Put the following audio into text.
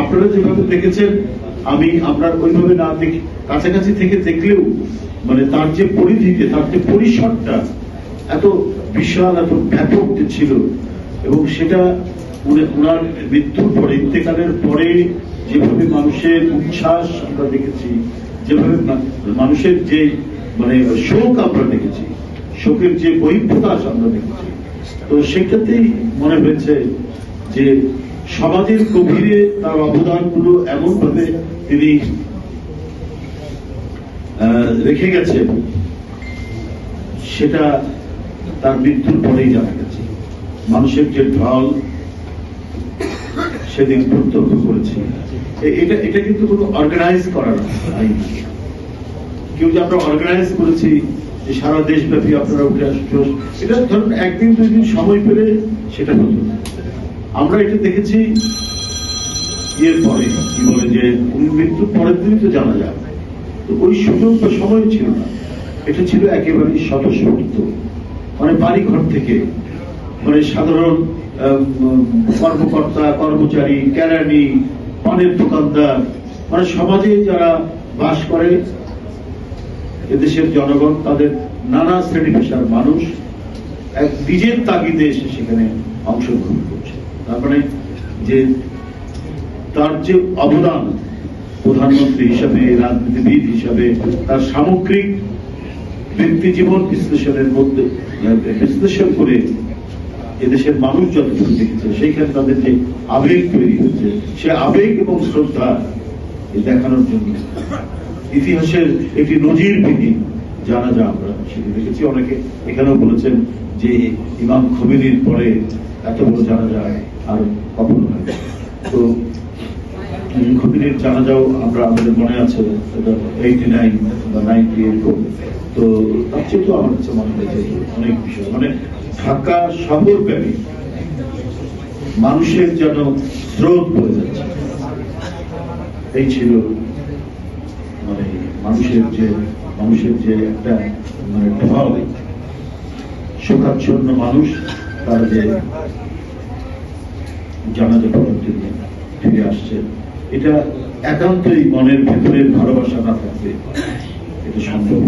আপনারা যেভাবে দেখেছেন, আমি আপনার ওইভাবে না দেখি, কাছাকাছি থেকে দেখলেও মানে তার যে পরিধিতে, তার যে পরিসরটা, এত বিশাল, এত ব্যাপক ছিল, এবং সেটা ওনার মৃত্যুর পরে, ইন্তেকালের পরে যেভাবে মানুষের উচ্ছ্বাস আমরা দেখেছি, যেভাবে মানুষের যে মানে শোক আমরা দেখেছি, শোকের যে বহিঃপ্রকাশ আমরা দেখেছি, তো সেক্ষেত্রেই মনে হয়েছে যে সমাজের গভীরে তার অবদানগুলো এমন ভাবে তিনি রেখে গেছেন, সেটা তার মৃত্যুর পরেই জানা গেছে। মানুষের যে ঢল, সেদিন প্রত্যক্ষ করেছে। এটা এটা কিন্তু কোনো অর্গানাইজ করা নাই কেউ যে আমরা অর্গানাইজ করেছি, যে সারা দেশব্যাপী আপনারা উঠে আসছো এটা ধরুন একদিন, দুই দিন সময় পেলে সেটা হতো আমরা এটা দেখেছি ইয়ের পরে, কি বলে যে, উনি মৃত্যুর পরের দিনই তো জানা যায়। তো ওই সুযোগ তো সময় ছিল না। এটা ছিল একেবারে স্বতঃস্ফূর্ত। মানে বাড়ি ঘর থেকে মানে সাধারণ কর্মকর্তা, কর্মচারী, কেরানি, পানের দোকানদার মানে সমাজে যারা বাস করে, এদেশের জনগণ, তাদের নানা শ্রেণি পেশার মানুষ এক নিজের তাগিদে এসে সেখানে অংশগ্রহণ করছে। তার মানে যে তার যে অবদান প্রধানমন্ত্রী হিসাবে, রাজনীতিবিদ হিসাবে, তার সামগ্রিক ব্যক্তি জীবন বিশ্লেষণের মধ্যে বিশ্লেষণ করে এদেশের মানুষ যতটুকু দেখেছে সেইখানে তাদের যে আবেগ তৈরি হয়েছে সে আবেগ এবং শ্রদ্ধা দেখানোর জন্য ইতিহাসের একটি নজির বিধি জানা যা আমরা সেটি দেখেছি। অনেকে এখানেও বলেছেন যে ইমাম খমিনির পরে এত বড় জানা যায় আর কখনো হয় তো ইমাম খমিনির জানাজাও আমরা আমাদের মনে আছে এইটি নাইন বা নাইনটি এরকম তো, তার চেয়ে তো আমার কাছে মনে হয়েছে অনেক বিষয়। মানে ঢাকা মানুষের যেন স্রোত বয়ে যাচ্ছে। এই ছিল মানে মানুষের যে মানুষের যে একটা মানে ঢল শোকাচ্ছন্ন মানুষ, তার যে জানাজা পড়ার জন্য ফিরে আসছে, এটা একান্তই মনের ভেতরের ভালোবাসা না থাকবে এটা সম্ভব।